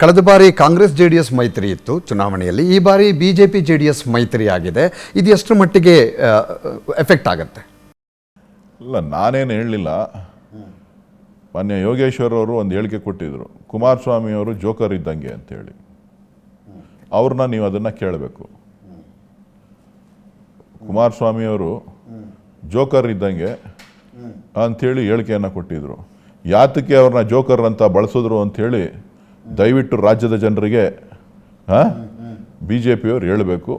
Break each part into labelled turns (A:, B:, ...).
A: ಕಳೆದ ಬಾರಿ Congress J D S ಮೈತ್ರಿ ಇತ್ತು ಚುನಾವಣೆಯಲ್ಲಿ, ಈ ಬಾರಿ B J P J D S ಮೈತ್ರಿ ಆಗಿದೆ ಇದು ಎಷ್ಟರ ಮಟ್ಟಿಗೆ ಎಫೆಕ್ಟ್ ಆಗುತ್ತೆ.
B: ಇಲ್ಲ, ನಾನೇನು ಹೇಳಲಿಲ್ಲ. ಮಾನ್ಯ ಯೋಗೇಶ್ವರ್ ಅವರು ಒಂದು ಹೇಳಿಕೆ ಕೊಟ್ಟಿದ್ರು. ಕುಮಾರಸ್ವಾಮಿ ಅವರು ಜೋಕರ್ ಇದ್ದಂಗೆ ಅಂತೇಳಿ ಅವ್ರನ್ನ ನೀವು ಅದನ್ನು ಕೇಳಬೇಕು. ಕುಮಾರಸ್ವಾಮಿ ಅವರು ಜೋಕರ್ ಇದ್ದಂಗೆ ಅಂಥೇಳಿ ಹೇಳಿಕೆಯನ್ನು ಕೊಟ್ಟಿದ್ರು. ಯಾತಕ್ಕೆ ಅವ್ರನ್ನ ಜೋಕರ್ ಅಂತ ಬಳಸಿದ್ರು ಅಂಥೇಳಿ ದಯವಿಟ್ಟು ರಾಜ್ಯದ ಜನರಿಗೆ ಬಿ ಜೆ ಪಿಯವ್ರು ಹೇಳಬೇಕು.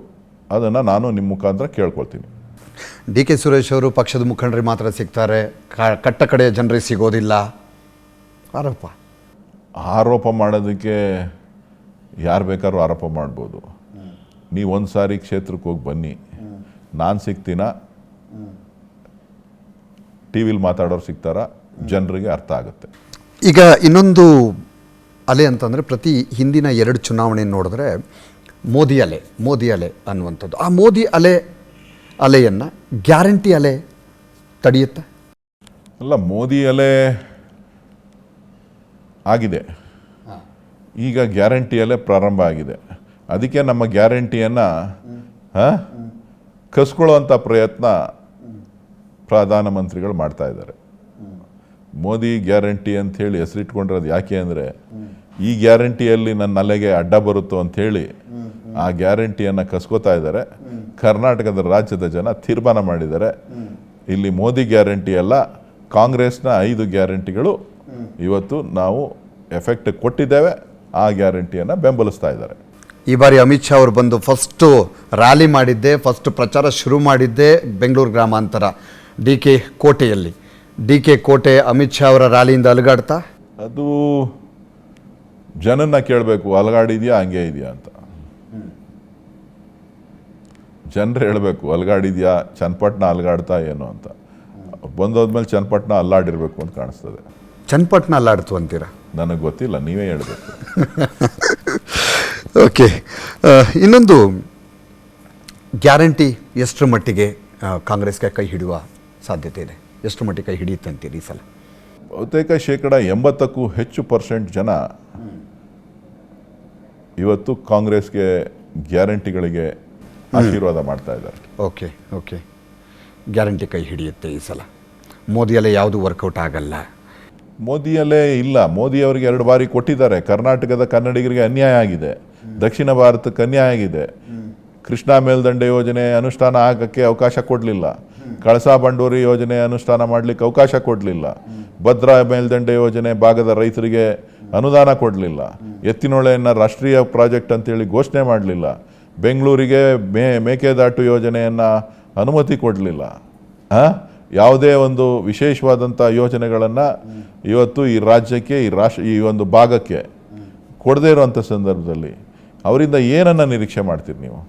B: ಅದನ್ನು ನಾನು ನಿಮ್ಮ ಮುಖಾಂತರ ಕೇಳ್ಕೊಳ್ತೀನಿ.
A: ಡಿ ಕೆ ಸುರೇಶ್ ಅವರು ಪಕ್ಷದ ಮುಖಂಡರಿಗೆ ಮಾತ್ರ ಸಿಗ್ತಾರೆ. ಕಟ್ಟ ಕಡೆಯ ಜನರಿಗೆ ಸಿಗೋದಿಲ್ಲ. ಆರೋಪ.
B: ಆರೋಪ ಮಾಡೋದಕ್ಕೆ ಯಾರು ಬೇಕಾದ್ರೂ ಆರೋಪ ಮಾಡ್ಬೋದು. ನೀವು ಒಂದು ಸಾರಿ ಕ್ಷೇತ್ರಕ್ಕೆ ಹೋಗಿ ಬನ್ನಿ. ನಾನು ಸಿಗ್ತೀನ? ಟಿ ವಿಲಿ ಮಾತಾಡೋರು ಸಿಗ್ತಾರ? ಜನರಿಗೆ ಅರ್ಥ ಆಗುತ್ತೆ.
A: ಈಗ ಇನ್ನೊಂದು ಅಲೆ ಅಂತಂದರೆ ಪ್ರತಿ ಹಿಂದಿನ ಎರಡು ಚುನಾವಣೆ ನೋಡಿದ್ರೆ ಮೋದಿ ಅಲೆ ಮೋದಿ ಅಲೆ ಅನ್ನುವಂಥದ್ದು. ಆ ಮೋದಿ ಅಲೆ ಅಲೆಯನ್ನು ಗ್ಯಾರಂಟಿ ಅಲೆ ತಡೆಯುತ್ತೆ?
B: ಅಲ್ಲ ಮೋದಿ ಅಲೆ ಆಗಿದೆ. ಈಗ ಗ್ಯಾರಂಟಿ ಅಲೆ ಪ್ರಾರಂಭ ಆಗಿದೆ. ಅದಕ್ಕೆ ನಮ್ಮ ಗ್ಯಾರಂಟಿಯನ್ನು ಕಸ್ಕೊಳ್ಳುವಂಥ ಪ್ರಯತ್ನ ಪ್ರಧಾನಮಂತ್ರಿಗಳು ಮಾಡ್ತಾ ಇದ್ದಾರೆ. ಮೋದಿ ಗ್ಯಾರಂಟಿ ಅಂತ ಹೇಳಿ ಹೆಸರಿಟ್ಕೊಂಡಿರೋದು ಯಾಕೆ ಅಂದರೆ ಈ ಗ್ಯಾರಂಟಿಯಲ್ಲಿ ನನ್ನ ಅಲೆಗೆ ಅಡ್ಡ ಬರುತ್ತೋ ಅಂತ ಹೇಳಿ ಆ ಗ್ಯಾರಂಟಿಯನ್ನು ಕಸ್ಕೋತಾ ಇದ್ದಾರೆ. ಕರ್ನಾಟಕದ ರಾಜ್ಯದ ಜನ ತೀರ್ಮಾನ ಮಾಡಿದ್ದಾರೆ. ಇಲ್ಲಿ ಮೋದಿ ಗ್ಯಾರಂಟಿ ಅಲ್ಲ ಕಾಂಗ್ರೆಸ್ನ ಐದು ಗ್ಯಾರಂಟಿಗಳು ಇವತ್ತು ನಾವು ಎಫೆಕ್ಟ್ ಕೊಟ್ಟಿದ್ದೇವೆ. ಆ ಗ್ಯಾರಂಟಿಯನ್ನು ಬೆಂಬಲಿಸ್ತಾ ಇದ್ದಾರೆ.
A: ಈ ಬಾರಿ ಅಮಿತ್ ಶಾ ಅವರು ಬಂದು ಫಸ್ಟು ರ್ಯಾಲಿ ಮಾಡಿದ್ದೆ ಫಸ್ಟ್ ಪ್ರಚಾರ ಶುರು ಮಾಡಿದ್ದೆ ಬೆಂಗಳೂರು ಗ್ರಾಮಾಂತರ ಡಿ ಕೆ ಕೋಟೆಯಲ್ಲಿ. ಡಿ ಕೆ ಕೋಟೆ ಅಮಿತ್ ಶಾ ಅವರ ರ್ಯಾಲಿಯಿಂದ ಅಲುಗಾಡ್ತಾ?
B: ಅದು ಜನನ್ನ ಕೇಳಬೇಕು ಅಲಗಾಡಿದ್ಯಾ ಹಂಗೆ ಇದೆಯಾ ಅಂತ. ಜನರು ಹೇಳಬೇಕು ಅಲಗಾಡಿದ್ಯಾ ಚನ್ನಪಟ್ಟಣ ಅಲಗಾಡ್ತಾ ಏನು ಅಂತ. ಬಂದೋದ್ಮೇಲೆ ಚನ್ನಪಟ್ಟಣ ಅಲ್ಲಾಡಿರ್ಬೇಕು ಅಂತ ಕಾಣಿಸ್ತದೆ.
A: ಚನ್ನಪಟ್ಟಣ ಅಲ್ಲಾಡ್ತು ಅಂತೀರಾ?
B: ನನಗೆ ಗೊತ್ತಿಲ್ಲ ನೀವೇ ಹೇಳಬೇಕು.
A: ಓಕೆ. ಇನ್ನೊಂದು ಗ್ಯಾರಂಟಿ ಎಷ್ಟರ ಮಟ್ಟಿಗೆ ಕಾಂಗ್ರೆಸ್ಗೆ ಕೈ ಹಿಡಿಯುವ ಸಾಧ್ಯತೆ ಇದೆ? ಎಷ್ಟರ ಮಟ್ಟಿಗೆ ಕೈ ಹಿಡಿಯುತ್ತೆ ಅಂತೀರಿ ಈ ಸಲ?
B: ಬಹುತೇಕ ಶೇಕಡ ಎಂಬತ್ತಕ್ಕೂ ಹೆಚ್ಚು ಪರ್ಸೆಂಟ್ ಜನ ಇವತ್ತು ಕಾಂಗ್ರೆಸ್ಗೆ ಗ್ಯಾರಂಟಿಗಳಿಗೆ ಆಶೀರ್ವಾದ ಮಾಡ್ತಾ ಇದ್ದಾರೆ.
A: Okay okay. ಗ್ಯಾರಂಟಿ ಕೈ ಹಿಡಿಯುತ್ತೆ ಈ ಸಲ. ಮೋದಿಯಲ್ಲೇ ಯಾವುದು ವರ್ಕೌಟ್ ಆಗಲ್ಲ.
B: ಮೋದಿಯಲ್ಲೇ ಇಲ್ಲ. ಮೋದಿ ಅವರಿಗೆ ಎರಡು ಬಾರಿ ಕೊಟ್ಟಿದ್ದಾರೆ. ಕರ್ನಾಟಕದ ಕನ್ನಡಿಗರಿಗೆ ಅನ್ಯಾಯ ಆಗಿದೆ. ದಕ್ಷಿಣ ಭಾರತಕ್ಕೆ ಅನ್ಯಾಯ ಆಗಿದೆ. ಕೃಷ್ಣಾ ಮೇಲ್ದಂಡೆ ಯೋಜನೆ ಅನುಷ್ಠಾನ ಆಗಕ್ಕೆ ಅವಕಾಶ ಕೊಡಲಿಲ್ಲ. ಕಳಸಾ ಬಂಡೂರಿ ಯೋಜನೆ ಅನುಷ್ಠಾನ ಮಾಡಲಿಕ್ಕೆ ಅವಕಾಶ ಕೊಡಲಿಲ್ಲ. ಭದ್ರಾ ಮೇಲ್ದಂಡೆ ಯೋಜನೆ ಭಾಗದ ರೈತರಿಗೆ ಅನುದಾನ ಕೊಡಲಿಲ್ಲ. ಎತ್ತಿನೊಳೆಯನ್ನು ರಾಷ್ಟ್ರೀಯ ಪ್ರಾಜೆಕ್ಟ್ ಅಂತೇಳಿ ಘೋಷಣೆ ಮಾಡಲಿಲ್ಲ. ಬೆಂಗಳೂರಿಗೆ ಮೇ, ಮೇಕೆದಾಟು ಯೋಜನೆಯನ್ನು ಅನುಮತಿ ಕೊಡಲಿಲ್ಲ. ಯಾವುದೇ ಒಂದು ವಿಶೇಷವಾದಂಥ ಯೋಜನೆಗಳನ್ನು ಇವತ್ತು ಈ ರಾಜ್ಯಕ್ಕೆ, ಈ ರಾಷ್ಟ್ರ, ಈ ಒಂದು ಭಾಗಕ್ಕೆ ಕೊಡದೇ ಇರುವಂಥ ಸಂದರ್ಭದಲ್ಲಿ ಅವರಿಂದ ಏನನ್ನು ನಿರೀಕ್ಷೆ ಮಾಡ್ತೀರಿ ನೀವು?